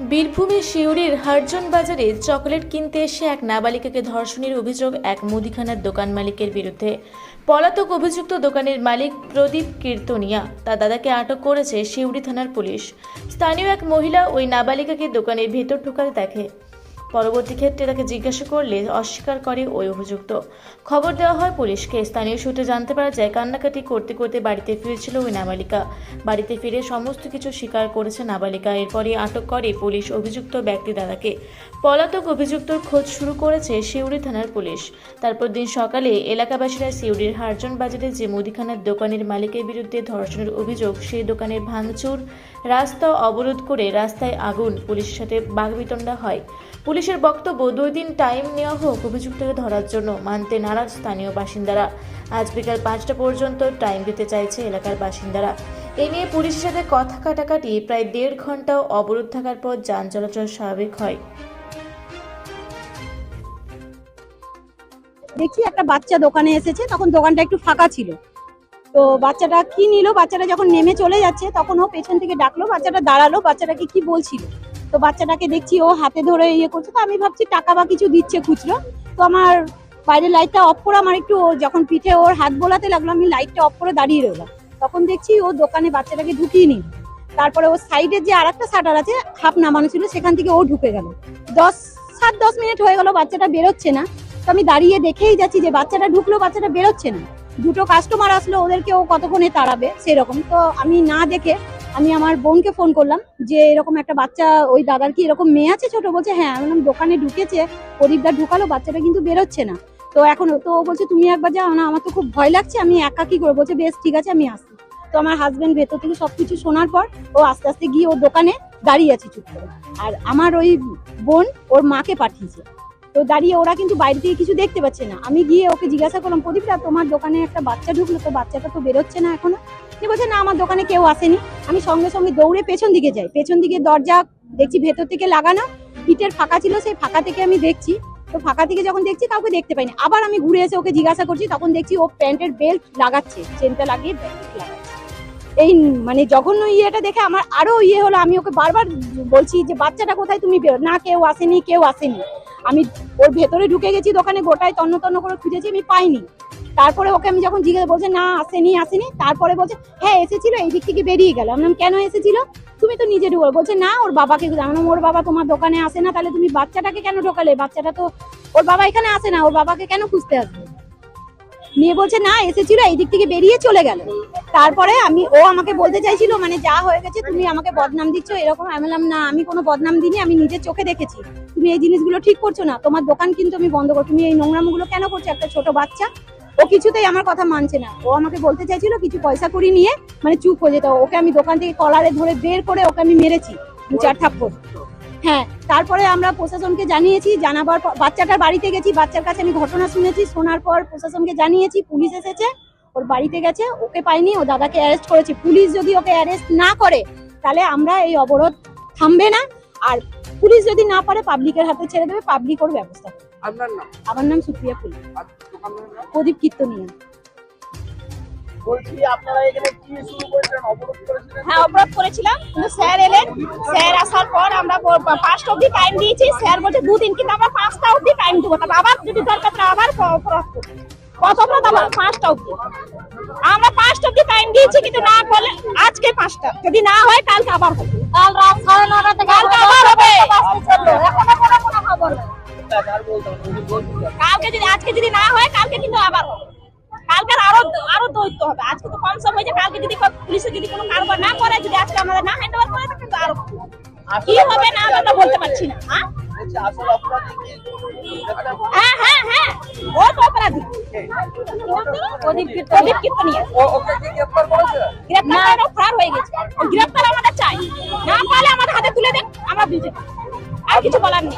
বীরভূমের শিউরির হারজন বাজারে চকলেট কিনতে এসে এক নাবালিকাকে ধর্ষণের অভিযোগ এক মুদিখানার দোকান মালিকের বিরুদ্ধে। পলাতক অভিযুক্ত দোকানের মালিক প্রদীপ কীর্তনিয়া, তার দাদাকে আটক করেছে শিউরি থানার পুলিশ। স্থানীয় এক মহিলা ওই নাবালিকাকে দোকানের ভেতর ঢোকাতে দেখে। পরবর্তী ক্ষেত্রে তাকে জিজ্ঞাসা করলে অস্বীকার করে ওই অভিযুক্ত। খবর দেওয়া হয় পুলিশকে। স্থানীয় সূত্রে জানতে পারা যায়, কান্নাকাটি করতে করতে বাড়িতে ফিরছিল ওই নাবালিকা। বাড়িতে ফিরে সমস্ত কিছু স্বীকার করেছে নাবালিকা। এরপরই আটক করে পুলিশ অভিযুক্ত ব্যক্তি দাদাকে। পলাতক অভিযুক্তর খোঁজ শুরু করেছে সিউড়ি থানার পুলিশ। তারপর দিন সকালে এলাকাবাসীরা সিউড়ির হারজন বাজারে যে মুদিখানার দোকানের মালিকের বিরুদ্ধে ধর্ষণের অভিযোগ, সেই দোকানের ভাঙচুর, রাস্তা অবরোধ করে রাস্তায় আগুন পুলিশের সাথে বাগবিতণ্ডা হয়। পুলিশের বক্তব্য দুই দিন টাইম নেওয়া হোক অভিযুক্তকে ধরার জন্য মানতে নারাজ স্থানীয় বাসিন্দারা। আজ বিকাল পাঁচটা পর্যন্ত টাইম দিতে চাইছে এলাকার বাসিন্দারা। এ নিয়ে পুলিশের সাথে কথা কাটাকাটি প্রায় দেড় ঘন্টাও অবরোধ থাকার পর যান চলাচল স্বাভাবিক হয়। দেখি একটা বাচ্চা দোকানে এসেছে, তখন দোকানটা একটু ফাঁকা ছিল। তো বাচ্চাটা কি নিল? বাচ্চাটা যখন নেমে চলে যাচ্ছে, তখন ও পেছন থেকে ডাকলো, বাচ্চাটা দাঁড়াল, বাচ্চাটাকে কি বলছিল? তো বাচ্চাটাকে দেখছি ও হাতে ধরে ইয়ে করছে, তো আমি ভাবছি টাকা বা কিছু দিচ্ছে খুচরো। তো আমার বাইরে লাইটটা অফ করে আমার একটু যখন পিঠে ওর হাত বোলাতে লাগল, আমি লাইটটা অফ করে দাঁড়িয়ে রইলাম। তখন দেখছি ও দোকানে বাচ্চাটাকে ঢুকিয়ে নিল। তারপরে ওর সাইডের যে আর একটা শাটার আছে খাপ নামানো ছিল, সেখান থেকে ও ঢুকে গেল। দশ, সাত, দশ মিনিট হয়ে গেল বাচ্চাটা বেরোচ্ছে না। তো আমি দাঁড়িয়ে দেখেই যাচ্ছি যে বাচ্চাটা ঢুকলো, বাচ্চাটা বেরোচ্ছে না। দুটো কাস্টমার আসলো, ওদেরকে ও কতক্ষণে তাড়াবে, সেরকম। তো আমি না দেখে আমি আমার বোনকে ফোন করলাম যে, এরকম একটা বাচ্চা, ওই দাদার কি এরকম মেয়ে আছে ছোট? বলছে হ্যাঁ। আমি দোকানে ঢুকেছে। প্রদীপদা ঢুকালো, বাচ্চাটা কিন্তু বেরোচ্ছে না। তো এখন তো ও বলছে, তুমি একবার যাও না, আমার তো খুব ভয় লাগছে, আমি একা কি করব? বলছে, বেশ, ঠিক আছে, আমি আসি তো আমার হাজব্যান্ড ভেতর থেকে সবকিছু শোনার পর, ও আস্তে আস্তে গিয়ে ওর দোকানে দাঁড়িয়ে আছে চুপ করে আর আমার ওই বোন ওর মাকে পাঠিয়েছে। তো দাঁড়িয়ে ওরা কিন্তু বাইরে থেকে কিছু দেখতে পাচ্ছে না। আমি গিয়ে ওকে জিজ্ঞাসা করলাম প্রদীপটা তোমার দোকানে একটা বাচ্চা ঢুকলো? তো বাচ্চাটা তো বেরোচ্ছে না এখনও? সে বলছে, না, আমার দোকানে কেউ আসেনি। আমি সঙ্গে সঙ্গে দৌড়ে পেছন দিকে যাই। পেছন দিকে দরজা দেখছি, ভেতর থেকে লাগানো। ইটের ফাঁকা ছিল, সেই ফাঁকা থেকে আমি দেখছি। তো ফাঁকা থেকে যখন দেখছি, কাউকে দেখতে পাইনি। আবার আমি ঘুরে এসে ওকে জিজ্ঞাসা করছি, তখন দেখছি ও প্যান্টের বেল্ট লাগাচ্ছে, চেনটা লাগিয়ে বেল্ট এই মানে জঘন্য ইয়েটা দেখে আমার আরও ইয়ে হলো। আমি ওকে বারবার বলছি যে, বাচ্চাটা কোথায়? তুমি বেরো। না, কেউ আসেনি কেউ আসেনি। আমি ওর ভেতরে ঢুকে গেছি দোকানে, গোটায় তন্ন তন্ন করে খুঁজেছি, আমি পাইনি। তারপরে ওকে আমি যখন জিজ্ঞেস বলছে, না, আসেনি আসেনি। তারপরে বলছে হ্যাঁ এসেছিল এই দিক থেকে বেরিয়ে গেল। আমি কেন এসেছিল? তুমি তো নিজে ঢুকো বলছে, না, ওর বাবাকে আমি ওর বাবা তোমার দোকানে আসে না, তাহলে তুমি বাচ্চাটাকে কেন ঢোকালে? বাচ্চাটা তো, ওর বাবা এখানে আসে না, ওর বাবাকে কেন খুঁজতে আসবে? মেয়ে বলছে, না, এসেছিল এই দিক থেকে বেরিয়ে চলে গেল। তারপরে আমি, ও আমাকে বলতে চাইছিল মানে যা হয়ে গেছে, তুমি আমাকে বদনাম দিচ্ছ, এরকম। আমি বললাম, না, আমি কোনো বদনাম দিইনি, আমি নিজের চোখে দেখেছি। তুমি এই জিনিসগুলো ঠিক করছ না। তোমার দোকান কিন্তু আমি বন্ধ করো তুমি এই নোংরামগুলো কেন করছ? একটা ছোট বাচ্চা। ও কিছুতেই আমার কথা মানছে না। ও আমাকে বলতে চাইছিল, কিছু পয়সা করি নিয়ে মানে চুপ হয়ে যেত ওকে আমি দোকান থেকে কলারে ধরে বের করে ওকে আমি মেরেছি, দু চার থাপ্পড়। হ্যাঁ তারপরে আমরা প্রশাসনকে জানিয়েছি জানাবার পর বাচ্চাটার বাড়িতে গেছি বাচ্চার কাছে আমি ঘটনা শুনেছি শোনার পর প্রশাসনকে জানিয়েছি পুলিশ এসেছে ওর বাড়িতে গেছে ওকে পাইনি ও দাদাকে অ্যারেস্ট করেছে। পুলিশ যদি ওকে অ্যারেস্ট না করে তাহলে আমরা এই অবরোধ থামবে না। আর পুলিশ যদি না পারে পাবলিকের হাতে ছেড়ে দেবে পাবলিক ওর ব্যবস্থা করবে। আমার নাম সুপ্রিয়া নাম? প্রদীপ কীর্তনিয়া। হ্যাঁ অবরোধ করেছিলাম। কিন্তু স্যার এলেন। স্যার আসার পর আমরা পাঁচটা অবধি টাইম দিয়েছি। স্যার বলছে দুদিন কিন্তু আমরা পাঁচটা অবধি টাইম দেবো। তারপর আবার যদি দরকার পড়ে আবার প- অপরাধ করব কত অপরাধ আবার? পাঁচটা অবধি। আমরা পাঁচটা অবধি টাইম দিয়েছি কিন্তু না করলে আজকে পাঁচটা যদি না হয় কালকে আবার হবে। কাল রাত সাড়ে নটা থেকে কালকে আবার হবে। এখনও কোনো কোনো খবর নেই। কালকে যদি আজকে যদি না হয় কালকে কিন্তু আবার হবে কালকে আরও আরও দৈত্য হবে। আজকে তো কম সময় হয়েছে কালকে যদি পুলিশে যদি কোনো কারবার না করে যদি আজকে আমাদের না হ্যান্ড ওভার করে কিন্তু আরও কি হবে না তো বলতে পারছি না হ্যাঁ? বলছি আসল অপরাধী কি হ্যাঁ হ্যাঁ হ্যাঁ। ও তো অপরাধী। প্রদীপ প্রদীপ কীর্তনিয়া ও- ওকে কি গ্রেফতার করেছে? গ্রেপ্তার করে হয়ে গেছে। গ্রেপ্তার আমাদের চাই। না পারলে আমাদের হাতে তুলে দেন আমরা বুঝে আর কিছু বলার নেই।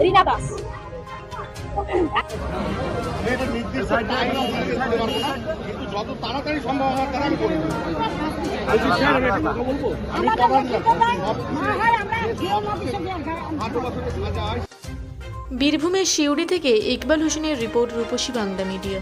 রীনা দাস। বীরভূমের শিউড়ি থেকে ইকবাল হোসেনের রিপোর্ট রূপসী বাংলা মিডিয়া।